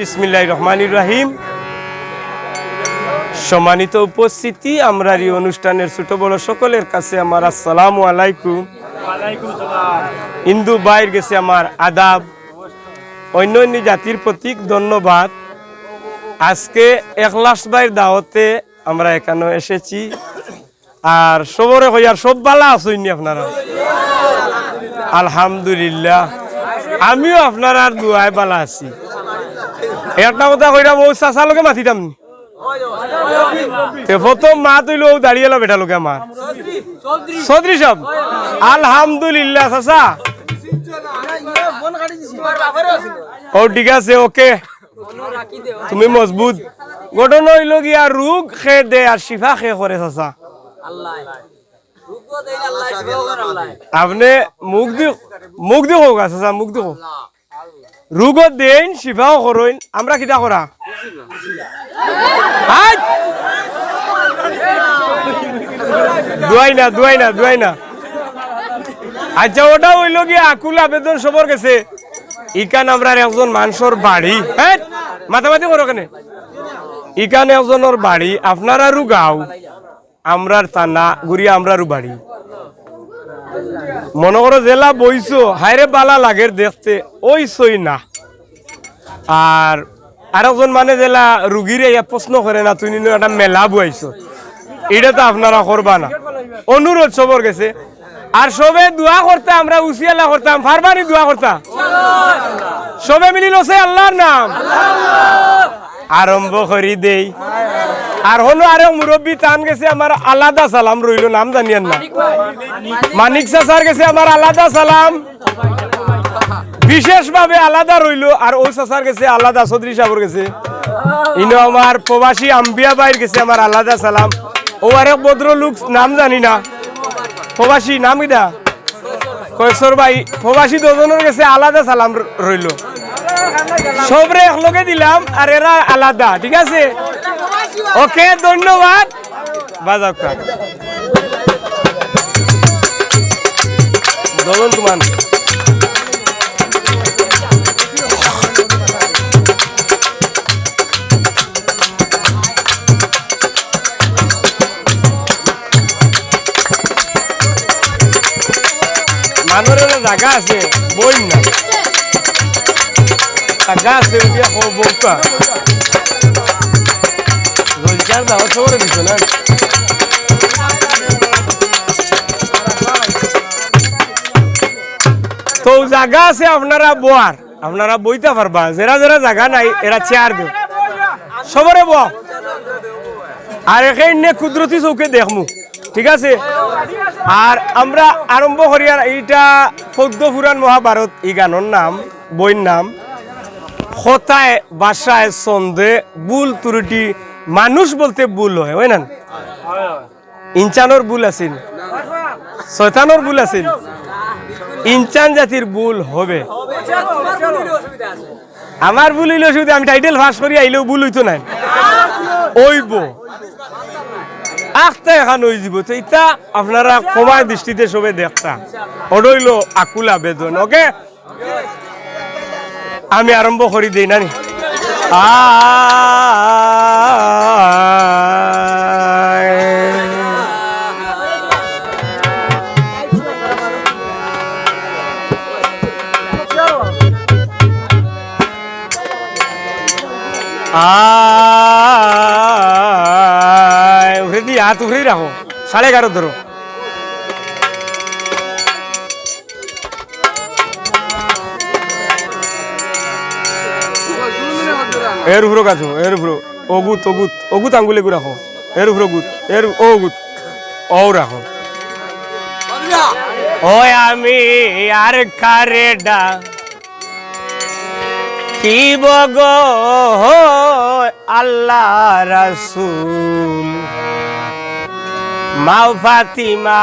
বিসমিল্লাহ রহমানির রাহিম। সম্মানিত উপস্থিতি আমরা এই অনুষ্ঠানের ছোট বড় সকলের কাছে আমার আসসালামু আলাইকুম। হিন্দু বাইর গেছে আমার আদাব। অন্য অন্য জাতির প্রতীক ধন্যবাদ। আজকে একলাস বাইর দাওয়াতে আমরা এখানে এসেছি। আর সবরে হইয়ার সব বালা আসইনি আপনারা? আলহামদুলিল্লাহ। আমিও আপনার আর দুয়ায় বালা আছি। একটা কথা কইরা বউ চাচা লোকে মাতিতাম নি। তে প্রথম মা তুইলো দাঁড়িয়ে এলো বেটা লোকে আমার। চৌধুরী সব আলহামদুলিল্লাহ চাচা। ও ঠিক আছে ওকে। তুমি মজবুত। গঠন হইল গিয়া রোগ খে দে আর শিফা খে করে চাচা। আপনি মুখ দি মুখ দি হোক চাচা মুখ দি হোক রোগত দেন, শিফাও করইন আমরা কিতা করা! দুয়াই না দুয়াই না দুয়াই না। আচ্ছা ওটা হইল কি আকুল আবেদন সবর গেছে। ইকান আমরা একজন মানুষের বাড়ি। হ্যাঁ মাথামাতি করো কেন? ইকান একজনের বাড়ি আপনারারও গাও আমরার তানা ঘুরিয়া আমরারও বাড়ি। মনে করো জেলা বইছো হায়রে বালা লাগের দেখতে ওই সই না। আর আরেকজন মানে জেলা রুগীরে ইয়া প্রশ্ন করে না তুমি একটা মেলা বুয়াইছো এটা তো আপনারা করবা না। অনুরোধ সবর গেছে। আর সবে দোয়া করতে আমরা উসিয়ালা করতাম ফারবানি দোয়া করতাম। সবে মিলি লসে আল্লাহর নাম। আরম্ভ করি দেই। আর হলো আরে মুরব্বী, টান গেছে আমার আলাদা সালাম, রইল নাম জানিয়েন না। মানিক স্যার গেছে আমার আলাদা সালাম। বিশেষভাবে আলাদা রইল, আর ও চাচার গেছে আলাদা চৌধুরী সাহর গেছে। ইনো আমার প্রবাসী আম্বিয়া বাইর গেছে আমার আলাদা সালাম। ও আরেক ভদ্র লোক নাম জানি না। প্রবাসী, নাম কিটা কৈশোর ভাই, প্রবাসী দুজনের গেছে আলাদা সালাম রইল। সবরে একলগে দিলাম আর এরা আলাদা ঠিক আছে? ওকে ধন্যবাদ। বাজাও দলন তোমার মানুষের জায়গা আছে বই না দিছ না তো জায়গা আছে আপনারা বোয়ার আপনারা বইতে পারবা যারা যারা জায়গা নাই এরা চেয়ার দেব সবরে বো আর এখানে কুদরতি চৌকে দেখমু ঠিক আছে আর আমরা আরম্ভ করি আর এইটা পদ্ম পুরাণ মহাভারত এই গানের নাম বইর নাম হতায়, বাসায় সন্ধে বুল ত্রুটি, মানুষ বলতে ভুল হয় হয় না? ইনচানোর ভুল আছিল। শয়তানোর ভুল আছিল। ইনচান জাতির ভুল হবে। আমার ভুল হইলে শুধু আমি টাইটেল ফাঁস করি, আইলেও ভুল হইতো না। ওইব আখটা এখন হয়ে যাব। তো এটা আপনারা কমার দৃষ্টিতে সবে দেখতা। অডইল আকুল আবেদন ওকে আমি আরম্ভ করি দিই নানি। আয়। উঠে দি হাত উঠেই রাখো। সাড়ে এগারো ধরো। এর উপরে কাছো এর উপরে অগুত অগুত অগুত আঙ্গুলে রাখো এর উপরে গুত এর ও গুত ও রাখো ওই আমি আর কারে ডা কি বগ আল্লাহ রাসূল মাও ফাতিমা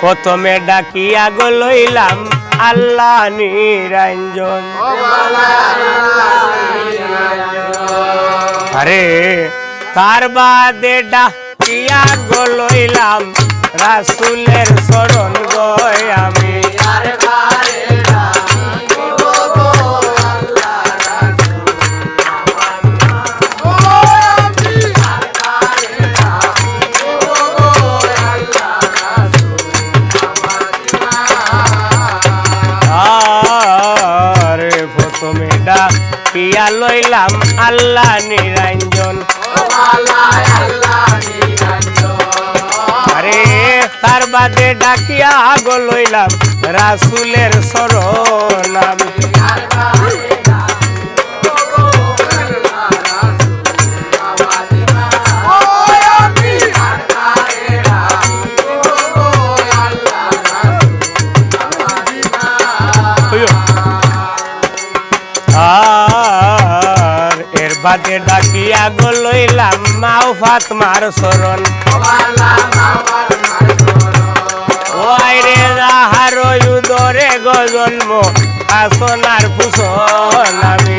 প্রথমে ডাকিয়া গো লইলাম আল্লাহ নিরঞ্জন। আরে তার বাদে ডাকিয়া গলইলাম রাসুলের শরণ গয়। লইলাম আল্লাহ নিরঞ্জন। আরে তার বাদে ডাকিয়া গলইলাম রাসুলের শরণ বাদে ডাকিয়া গলইলাম মাও ফাতমার শরণ। যাহার উদরে গজন্ম আসনার ফুসন আমি।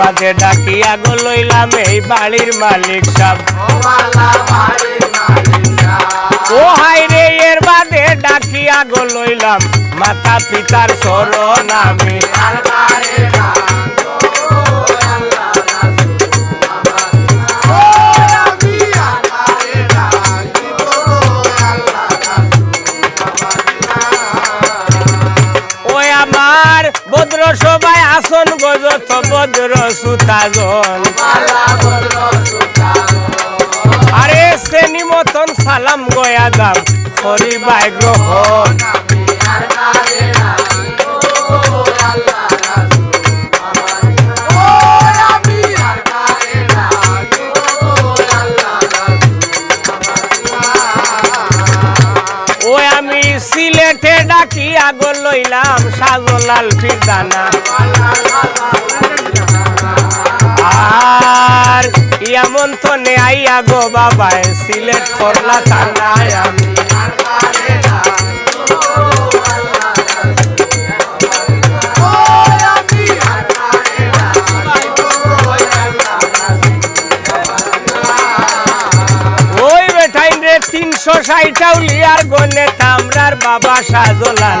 বাদে ডাকিয়া গলইলাম এই বাড়ির মালিক সাহেব। ও হাই রে, এর বাদে ডাকিয়া গলইলাম মাতা পিতার শরণ আমি। সবাই আসন গজত ভদ্র সুতাজন আরে শ্রেণি মতন সালাম গয়া দাম হরি বাই গ্রহণ সিলেটে ডাকি আগল লইলাম সাজলাল ফিরদানা এমন তো আইয়া গো বাবায় সিলেট করলা থানায় আমি তিনশো উলিয়ার গনে তামরার বাবা সাজলাল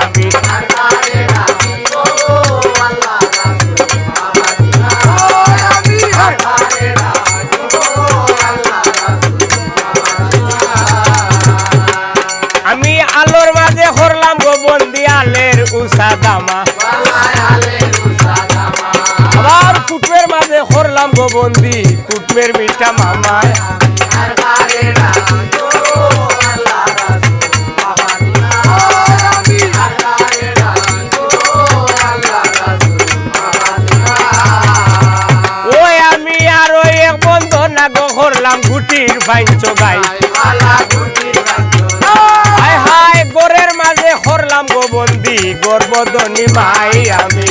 আমি। আমি আলোর মাঝে করলাম গো বন্দি আলের উষা দামা। আবার কুটবের মাঝে করলাম গো বন্দি কুটবের মিঠা মামায়। পাইঞ্চ গাই হায় হায়, গোরের মাঝে হরলাম গো বন্দি গর্বদনি মাই আমি।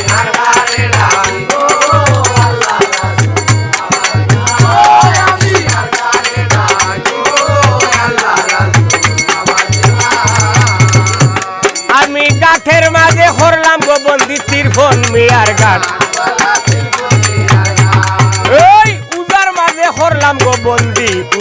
আমি গাঠের মাঝে বন্দি তিরফন মিয়ার গাঠ এই, উজার মাঝে হরলাম বন্দি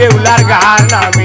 ওই আসরে গাইয়া গজাইতাম